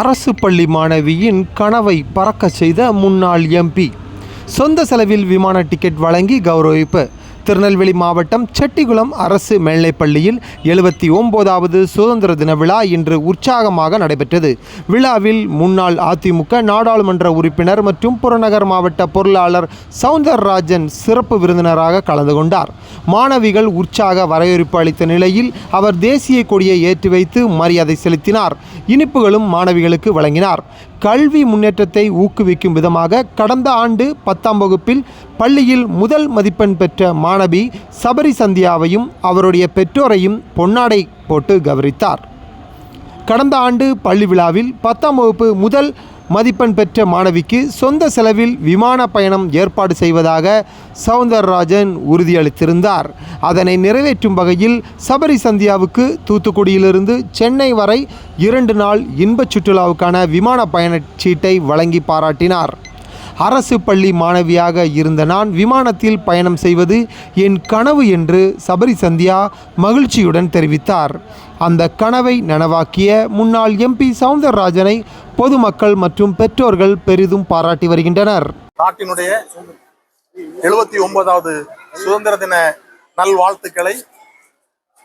அரசு பள்ளி மாணவியின் கனவை பறக்க செய்த முன்னாள் எம்பி. சொந்த செலவில் விமான டிக்கெட் வழங்கி கௌரவிப்பு. திருநெல்வேலி மாவட்டம் செட்டிகுளம் அரசு மேல்நிலைப்பள்ளியில் எழுபத்தி ஒன்பதாவது சுதந்திர தின விழா இன்று உற்சாகமாக நடைபெற்றது. விழாவில் முன்னாள் அதிமுக நாடாளுமன்ற உறுப்பினர் மற்றும் புறநகர் மாவட்ட பொருளாளர் சவுந்தரராஜன் சிறப்பு விருந்தினராக கலந்து கொண்டார். மாணவிகள் உற்சாக வரவேற்பு அளித்த நிலையில் அவர் தேசிய கொடியை ஏற்றி வைத்து மரியாதை செலுத்தினார். இனிப்புகளும் மாணவிகளுக்கு வழங்கினார். கல்வி முன்னேற்றத்தை ஊக்குவிக்கும் விதமாக கடந்த ஆண்டு பத்தாம் வகுப்பில் பள்ளியில் முதல் மதிப்பெண் பெற்ற மாணவி சபரி சந்தியாவையும் அவருடைய பெற்றோரையும் பொன்னாடை போட்டு கௌரவித்தார் கடந்த ஆண்டு பள்ளி விழாவில் பத்தாம் வகுப்பு முதல் மதிப்பெண் பெற்ற மாணவிக்கு சொந்த செலவில் விமான பயணம் ஏற்பாடு செய்வதாக சவுந்தரராஜன் உறுதியளித்திருந்தார். அதனை நிறைவேற்றும் வகையில் சபரி சந்தியாவுக்கு தூத்துக்குடியிலிருந்து சென்னை வரை இரண்டு நாள் இன்பச் சுற்றுலாவுக்கான விமான பயணச் சீட்டை வழங்கி பாராட்டினார். அரசு பள்ளி மாணவியாக இருந்த நான் விமானத்தில் பயணம் செய்வது என் கனவு என்று சபரி சந்தியா மகிழ்ச்சியுடன் தெரிவித்தார். அந்த கனவை நனவாக்கிய முன்னாள் எம்பி சவுந்தரராஜனை பொதுமக்கள் மற்றும் பெற்றோர்கள் பெரிதும் பாராட்டி வருகின்றனர். நாட்டினுடைய எழுபத்தி ஒன்பதாவது சுதந்திர தின நல்வாழ்த்துக்களை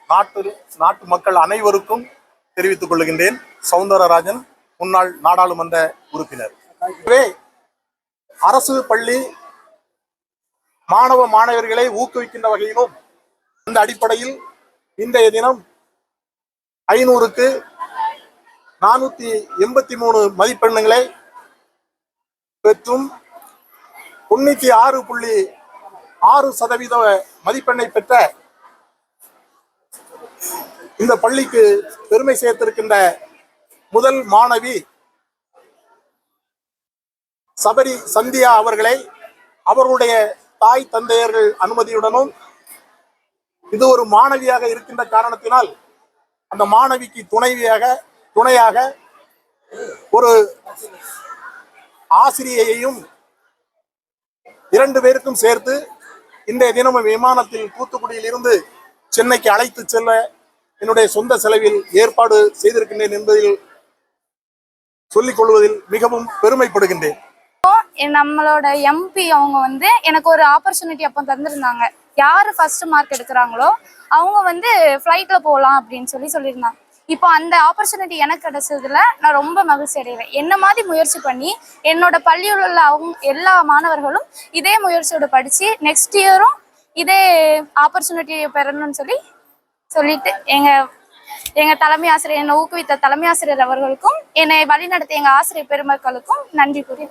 நாட்டு நாட்டு மக்கள் அனைவருக்கும் தெரிவித்துக் கொள்கின்றேன். சவுந்தரராஜன் முன்னாள் நாடாளுமன்ற உறுப்பினர். அரசு பள்ளி மாணவ மாணவர்களை ஊக்குவிக்கின்ற வகையிலும் அந்த அடிப்படையில் இன்றைய தினம் ஐநூறுக்கு நானூத்தி எண்பத்தி மூணு மதிப்பெண்ணுகளை பெற்றும் தொண்ணூத்தி ஆறு புள்ளி ஆறு சதவீத மதிப்பெண்ணை பெற்ற இந்த பள்ளிக்கு பெருமை சேர்த்திருக்கின்ற முதல் மாணவி சபரி சந்தியா அவர்களை அவர்களுடைய தாய் தந்தையர்கள் அனுமதியுடனும் இது ஒரு மாணவியாக இருக்கின்ற காரணத்தினால் அந்த மாணவிக்கு துணைவியாக துணையாக ஒரு ஆசிரியையையும் இரண்டு பேருக்கும் சேர்த்து இன்றைய தினமும் விமானத்தில் தூத்துக்குடியில் இருந்து சென்னைக்கு அழைத்து செல்ல என்னுடைய சொந்த செலவில் ஏற்பாடு செய்திருக்கின்றேன் என்பதில் சொல்லிக் கொள்வதில் மிகவும் பெருமைப்படுகின்றேன். நம்மளோட எம்பி அவங்க வந்து எனக்கு ஒரு ஆப்பர்ச்சுனிட்டி அப்போ தந்திருந்தாங்க. யார் ஃபர்ஸ்ட் மார்க் எடுக்கிறாங்களோ அவங்க வந்து ஃப்ளைட்டில் போகலாம் அப்படின்னு சொல்லி சொல்லியிருந்தாங்க. இப்போ அந்த ஆப்பர்ச்சுனிட்டி எனக்கு கிடைச்சதுல நான் ரொம்ப மகிழ்ச்சி அடைவேன். என்ன மாதிரி முயற்சி பண்ணி என்னோட பள்ளியில் உள்ள அவங்க எல்லா மாணவர்களும் இதே முயற்சியோட படித்து நெக்ஸ்ட் இயரும் இதே ஆப்பர்ச்சுனிட்டியை பெறணும்னு சொல்லி சொல்லிட்டு எங்கள் எங்கள் தலைமை ஆசிரியர் என்னை ஊக்குவித்த தலைமை ஆசிரியர் அவர்களுக்கும் என்னை வழிநடத்திய எங்கள் ஆசிரியர் பெருமக்களுக்கும் நன்றி கூறி